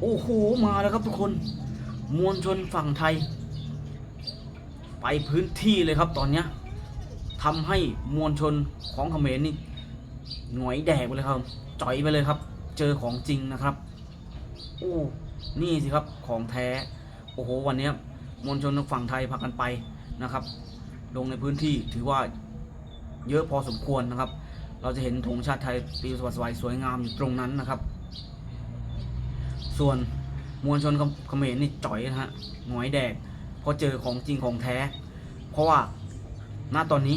โอ้โหมาแล้วครับทุกคน มวลชนฝั่งไทย ไปพื้นที่เลยครับตอนเนี้ยทำให้มวลชนของเขมรนี่หงอยแดกไปเลยครับ จ่อยไปเลยครับ เจอของจริงนะครับโอ้นี่สิครับของแท้ โอ้โหวันนี้มวลชนฝั่งไทยพากันไปนะครับ ลงในพื้นที่ถือว่าเยอะพอสมควรนะครับ เราจะเห็นธงชาติไทยปลิวสวัสดิ์สวยงามอยู่ตรงนั้นนะครับ ส่วนมวลชนเขมรนี่จ่อยนะฮะหงอยแดกเพราะเจอของจริงของแท้ เพราะว่าณตอนนี้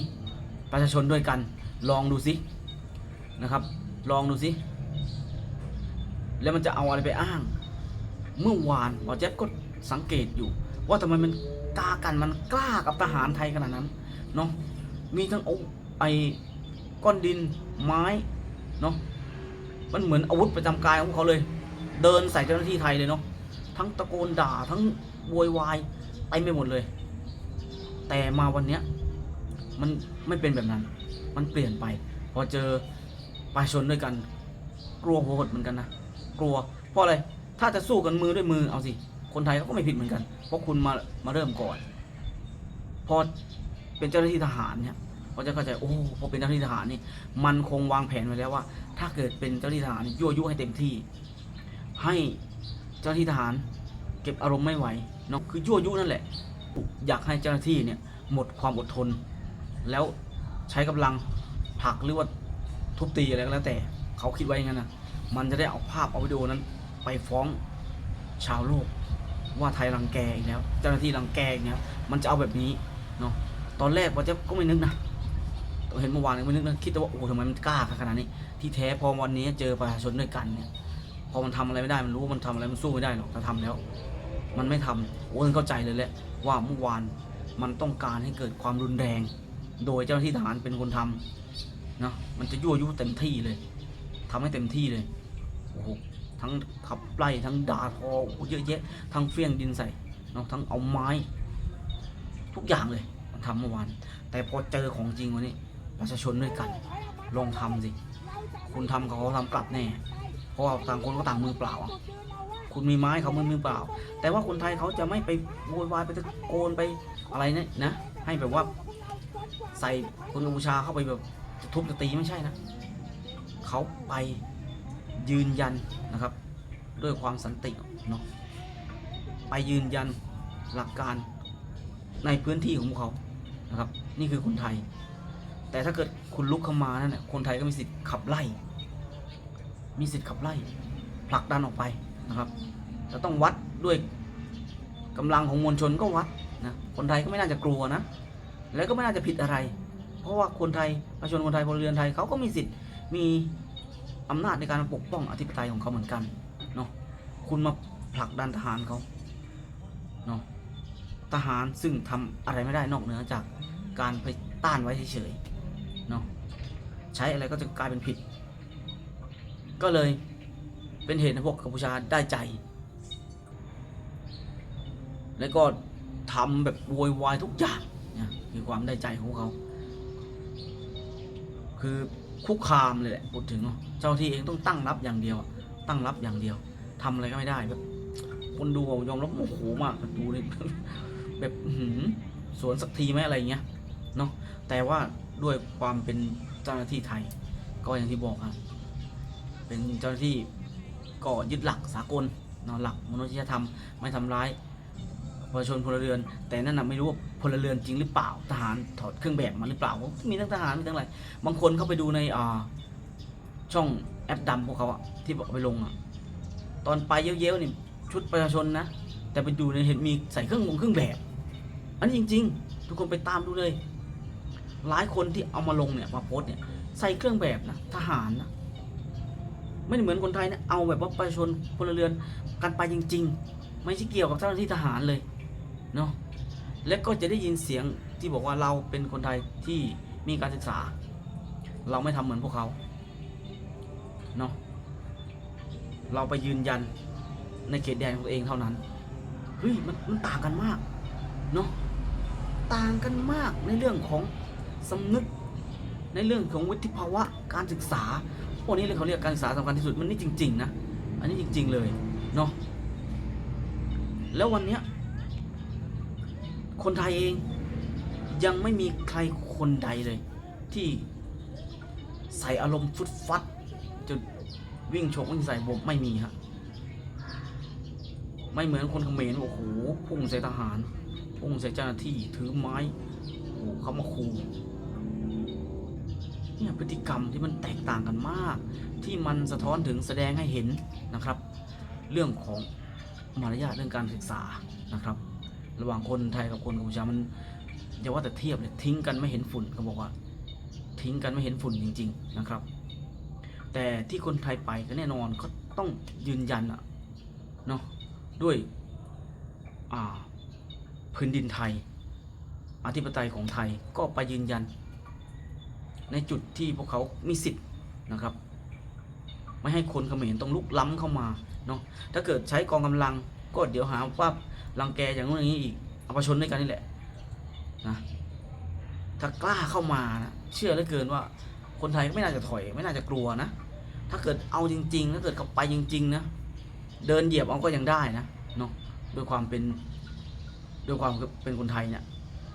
ประชาชนด้วยกันลองดูสินะครับ ลองดูสิ แล้วมันจะเอาอะไรไปอ้าง เมื่อวานหมอเจ๊บก็สังเกตอยู่ ว่าทำไมมันกล้ากันมันกล้ากับทหารไทยขนาดนั้นเนาะมีทั้งเอาไอ้ก้อนดินไม้เนาะมันเหมือนอาวุธประจำกายของเขาเลย เดินใส่เจ้าหน้าที่ไทยเลยเนาะทั้งตะโกนด่าทั้งโวยวายไปไม่หมดเลย แต่มาวันเนี้ยมันไม่เป็นแบบนั้น มันเปลี่ยนไป พอเจอประชาชนด้วยกัน กลัวโหดเหมือนกันนะกลัวเพราะอะไรถ้าจะสู้กันมือด้วยมือเอาสิคนไทยเขาก็ไม่ผิดเหมือนกัน เพราะคุณมามาเริ่มก่อน พอเป็นเจ้าหน้าที่ทหารเนี่ยเขาจะเข้าใจโอ้พอเป็นเจ้าหน้าที่ทหารนี่มันคงวางแผนไว้แล้วว่า ถ้าเกิดเป็นเจ้าหน้าที่ทหารยั่วยุให้เต็มที่ ให้เจ้าหน้าที่ทหารเก็บอารมณ์ไม่ไหวเนาะคือยั่วยุนั่นแหละ อยากให้เจ้าหน้าที่เนี่ยหมดความอดทน แล้วใช้กำลังผลักหรือว่าทุบตีอะไรก็แล้วแต่ เขาคิดไว้อย่างนั้นนะมันจะได้เอาภาพเอาวิดีโอนั้น ไปฟ้องชาวโลก ว่าไทยรังแกอีกแล้ว เจ้าหน้าที่รังแกอีกแล้วมันจะเอาแบบนี้เนาะตอนแรกว่าจะก็ไม่นึกนะเห็นเมื่อวานไม่นึกนะคิดแต่ว่าโอ้ทำไมมันกล้าขนาดนี้ ที่แท้พอวันนี้เจอประชาชนด้วยกันเนี่ย พอมันทำอะไรไม่ได้มันรู้ว่ามันทำอะไรมันสู้ไม่ได้หรอกถ้าทำแล้ว มันไม่ทำโอ้ยเข้าใจเลยแหละว่าเมื่อวานมันต้องการให้เกิดความรุนแรง โดยเจ้าหน้าที่ทหารเป็นคนทำเนาะมันจะยั่วยุเต็มที่เลยทำให้เต็มที่เลยโอ้โหทั้งขับไล่ทั้งด่าทอเยอะแยะทั้งเฟี้ยงดินใส่เนาะทั้งเอาไม้ ทุกอย่างเลยมันทำเมื่อวาน แต่พอเจอของจริงวันนี้ประชาชนด้วยกัน ลองทำสิ คุณทำเขาเขาทำกลับแน่ ราะว่าต่างคนก็ต่างมือเปล่า คุณมีไม้เขามือมือเปล่า แต่ว่าคนไทยเขาจะไม่ไปโวยวายไปตะโกนไปอะไรเนี่ยนะ ให้แบบว่าใส่คนกัมพูชาเข้าไปแบบจะทุบจะตีไม่ใช่นะเขาไปยืนยันนะครับ ด้วยความสันติเนาะไปยืนยันหลักการในพื้นที่ของเขานะครับ นี่คือคนไทย แต่ถ้าเกิดคุณลุกเข้ามานั่นแหละคนไทยก็มีสิทธิ์ขับไล่ มีสิทธิ์ขับไล่ผลักดันออกไปนะครับจะต้องวัดด้วยกำลังของมวลชนก็วัดนะคนไทยก็ไม่น่าจะกลัวนะ แล้วก็ไม่น่าจะผิดอะไร เพราะว่าคนไทยประชาชนคนไทยพลเรือนไทยเขาก็มีสิทธิ์มีอำนาจในการปกป้องอธิปไตยของเขาเหมือนกันเนาะคุณมาผลักดันทหารเขาเนาะทหารซึ่งทำอะไรไม่ได้นอกเหนือจากการไปต้านไว้เฉยๆเนาะใช้อะไรก็จะกลายเป็นผิด ก็เลยเป็นเหตุให้พวกกัมพูชาได้ใจ แล้วก็ทำแบบโวยวายทุกอย่างเนี่ยคือความได้ใจของเขา คือคุกคามเลยแหละพูดถึงเนาะเจ้าที่เองต้องตั้งรับอย่างเดียว ตั้งรับอย่างเดียวทำอะไรก็ไม่ได้แบบคนดูยอมรับโมโหมากดูเลยแบบหือสวนสักทีไหมอะไรเงี้ยเนาะแต่ว่าด้วยความเป็นเจ้าหน้าที่ไทย ก็อย่างที่บอกครับ เป็นเจ้าหน้าที่ก็ยึดหลักสากลนาะหลักมนุษยธรรมไม่ทำร้ายประชาชนพลเรือน แต่นั่นน่ะไม่รู้ว่าพลเรือนจริงหรือเปล่าทหารถอดเครื่องแบบมาหรือเปล่ามีทั้งทหารมีทั้งอะไรบางคนเข้าไปดูในอ่าช่องแอปดำพวกเขาอะที่บอกไปลงอะตอนไปเย้ยวๆนี่ชุดประชาชนนะ แต่ไปดูในเห็นมีใส่เครื่องวงเครื่องแบบ อันนี้จริง ๆ ทุกคนไปตามดูเลย หลายคนที่เอามาลงเนี่ยมาโพสเนี่ยใส่เครื่องแบบนะทหารนะ ไม่เหมือนคนไทยนะเอาแบบว่าประชาชนพลเรือนกันไปจริง ๆ ไม่ใช่เกี่ยวกับเจ้าหน้าที่ทหารเลยเนาะและก็จะได้ยินเสียงที่บอกว่าเราเป็นคนไทยที่มีการศึกษา เราไม่ทำเหมือนพวกเขาเนาะเราไปยืนยันในเขตแดนของตัวเองเท่านั้นเฮ้ยมันมันต่างกันมากเนาะต่างกันมากในเรื่องของสำนึกในเรื่องของวุฒิภาวะการศึกษา วกนี้เลยเขาเรียกการศึกษาสำคัญที่สุดมันนี่จริง ๆ นะ อันนี้จริง ๆ เลยเนาะแล้ววันเนี้ยคนไทยเองยังไม่มีใครคนใดเลย ที่ใส่อารมณ์ฟุดฟัดจนวิ่งชกวิ่งใส่ผมไม่มีฮะไม่เหมือนคนเขมรโอ้โหพุ่งใส่ทหารพุ่งใส่เจ้าหน้าที่ถือไม้โอ้โหเขามาคู เนี่ยพฤติกรรมที่มันแตกต่างกันมาก ที่มันสะท้อนถึงแสดงให้เห็นนะครับ เรื่องของมารยาทเรื่องการศึกษานะครับ ระหว่างคนไทยกับคนกัมพูชามันอย่าว่าแต่เทียบเลยทิ้งกันไม่เห็นฝุ่นเขาบอกว่า ทิ้งกันไม่เห็นฝุ่นจริง ๆนะครับ แต่ที่คนไทยไปก็แน่นอนก็ต้องยืนยันอะเนาะด้วยพื้นดินไทยอธิปไตยของไทยก็ไปยืนยัน ในจุดที่พวกเขามีสิทธิ์นะครับ ไม่ให้คนเขมรต้องลุกล้ำเข้ามาเนาะถ้าเกิดใช้กองกำลังก็เดี๋ยวหาว่ารังแกอย่างนู้นอย่างนี้อีกเอาประชนด้วยกันนี่แหละนะถ้ากล้าเข้ามานะเชื่อเหลือเกินว่า คนไทยไม่น่าจะถอย ไม่น่าจะกลัวนะ ถ้าเกิดเอาจริงๆถ้าเกิดเขาไปจริง ๆ นะ เดินเหยียบเอาก็ยังได้นะเนาะด้วยความเป็นด้วยความเป็นคนไทยเนี่ย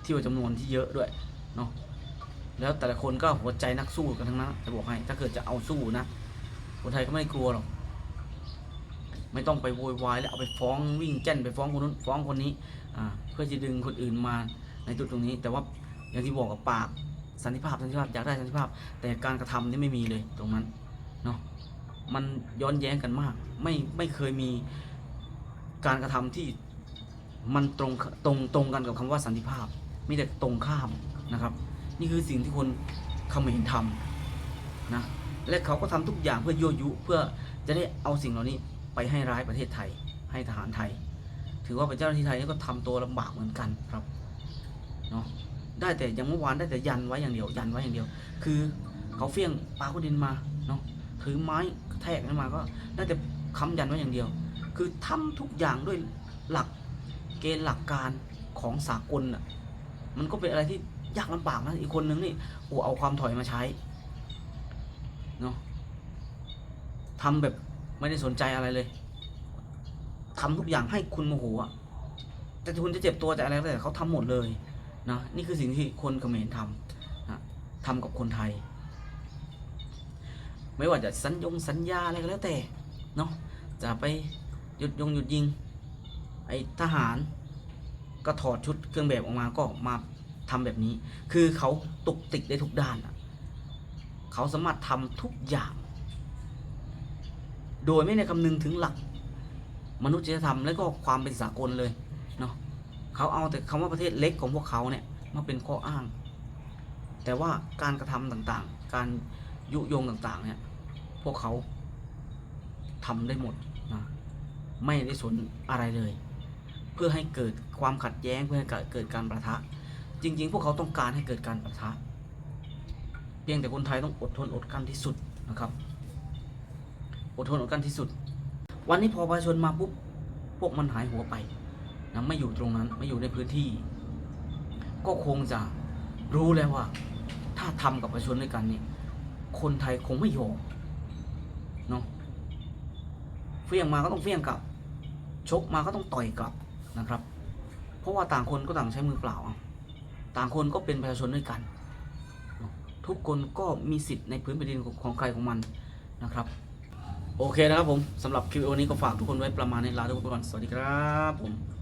ที่ว่าจำนวนที่เยอะด้วยเนาะ แล้วแต่ละคนก็หัวใจนักสู้กันทั้งนั้นจะบอกให้ถ้าเกิดจะเอาสู้นะคนไทยก็ไม่กลัวหรอกไม่ต้องไปโวยวายแล้วเอาไปฟ้องวิ่งแจ้นไปฟ้องคนนู้นฟ้องคนนี้เพื่อจะดึงคนอื่นมาในจุดตรงนี้ แต่ว่าอย่างที่บอกกับปากสันติภาพสันติภาพอยากได้สันติภาพ แต่การกระทำนี่ไม่มีเลยตรงนั้นเนาะมันย้อนแย้งกันมาก ไม่ไม่เคยมีการกระทำที่มันตรงตรงตรงกันกับคำว่าสันติภาพ มีแต่ตรงข้ามนะครับ นี่คือสิ่งที่คนเขมรทำนะและเขาก็ทำทุกอย่างเพื่อยั่วยุเพื่อจะได้เอาสิ่งเหล่านี้ไปให้ร้ายประเทศไทย ให้ทหารไทย ถือว่าเป็นเจ้าหน้าที่ไทยนี่ก็ทำตัวลำบากเหมือนกันครับเนาะได้แต่ยังเมื่อวานได้แต่ยันไว้อย่างเดียว ยันไว้อย่างเดียว คือเขาเฟี้ยงปลาขุดินมาเนาะถือไม้แทกขึ้นมาก็ได้แต่ค้ำยันไว้อย่างเดียว คือทำทุกอย่างด้วยหลักเกณฑ์หลักการของสากลอะมันก็เป็นอะไรที่ ยากลำบากนะอีกคนนึงนี่โอ้เอาความถอยมาใช้เนาะทำแบบไม่ได้สนใจอะไรเลยทำทุกอย่างให้คุณโมโหอะแต่คุณจะเจ็บตัวแต่อะไรก็แต่เขาทำหมดเลยนะนี่คือสิ่งที่คนเขมรทำนะทำกับคนไทย ไม่ว่าจะสัญญงสัญญาอะไรก็แล้วแต่เนาะจะไปหยุดยงหยุดยิงไอทหารก็ถอดชุดเครื่องแบบออกมาก็มา ทำแบบนี้ คือเขาตุกติกได้ทุกด้านอะเขาสามารถทำทุกอย่าง โดยไม่ได้คำนึงถึงหลัก มนุษยธรรมและก็ความเป็นสากลเลยเนาะเขาเอาแต่คำว่าประเทศเล็กของพวกเขาเนี่ยมาเป็นข้ออ้าง แต่ว่าการกระทำต่างๆ การยุยงต่างๆเนี่ยพวกเขาทำได้หมดนะไม่ได้สนอะไรเลย เพื่อให้เกิดความขัดแย้งเพื่อให้เกิดการประทะ จริง ๆ พวกเขาต้องการให้เกิดการประทะเพียงแต่คนไทยต้องอดทนอดกลั้นที่สุดนะครับ อดทนอดกลั้นที่สุด วันนี้พอประชาชนมาปุ๊บพวกมันหายหัวไปนะไม่อยู่ตรงนั้นไม่อยู่ในพื้นที่ ก็คงจะรู้แล้วว่า ถ้าทำกับประชาชนด้วยกันเนี่ยคนไทยคงไม่ยอมเนาะเฟี้ยงมาก็ต้องเฟี้ยงกลับ ชกมาก็ต้องต่อยกลับนะครับ เพราะว่าต่างคนก็ต่างใช้มือเปล่าอ ต่างคนก็เป็นประชาชนด้วยกัน ทุกคนก็มีสิทธิ์ในพื้นแผ่นดินของใครของมันนะครับโอเคนะครับผมสำหรับคลิปวันนี้ก็ฝากทุกคนไว้ประมาณนี้ลาทุกคนไปก่อนสวัสดีครับผม